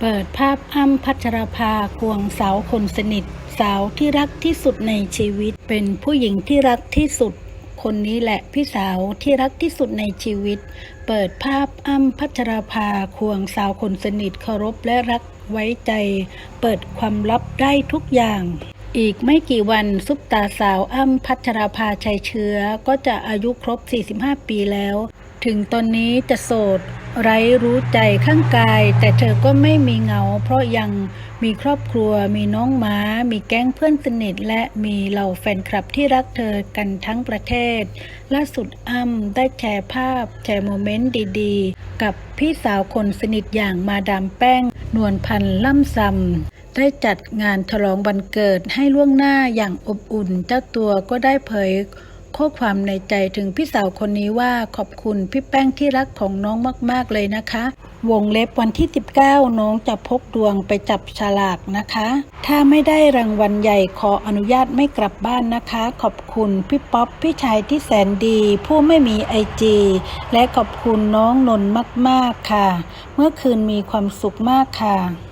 เปิดภาพอ้ำพัชราภาควงสาวคนสนิท สาวที่รักที่สุดในชีวิต เป็นผู้หญิงที่รักที่สุด คนนี้แหละพี่สาวที่รักที่สุดในชีวิต เปิดภาพอ้ำพัชราภาควงสาวคนสนิทเคารพและรักไว้ใจ เปิดความลับได้ทุกอย่าง อีกไม่กี่วันซุปตาสาวอ้ำพัชราภาชัยเชื้อ ก็จะอายุครบ 45 ปีแล้ว ถึงตอนนี้จะโสด ไร้รู้ใจข้างกาย แต่เธอก็ไม่มีเหงา เพราะยังมีครอบครัว มีน้องหมา มีแก๊งเพื่อนสนิท และมีเหล่าแฟนคลับที่รักเธอกันทั้งประเทศ ล่าสุดอ้ำได้แชร์ภาพ แชร์โมเมนต์ดีๆ กับพี่สาวคนสนิทอย่างมาดามแป้ง นวลพันธ์ล่ำซำได้จัดงานฉลองวันเกิดให้ล่วงหน้าอย่างอบอุ่น เจ้าตัวก็ได้เผย ข้อความในใจถึงพี่สาวคนนี้ว่าขอบคุณพี่แป้งที่รักของน้องมาก ๆ เลยนะคะ วงเล็บวันที่ 19 น้องจะพกดวงไปจับฉลากนะคะ ถ้าไม่ได้รางวัลใหญ่ขออนุญาตไม่กลับบ้านนะคะ ขอบคุณพี่ป๊อปพี่ชายที่แสนดี ผู้ไม่มีไอจีและขอบคุณน้องนนท์มาก ๆค่ะ เมื่อคืนมีความสุขมากค่ะ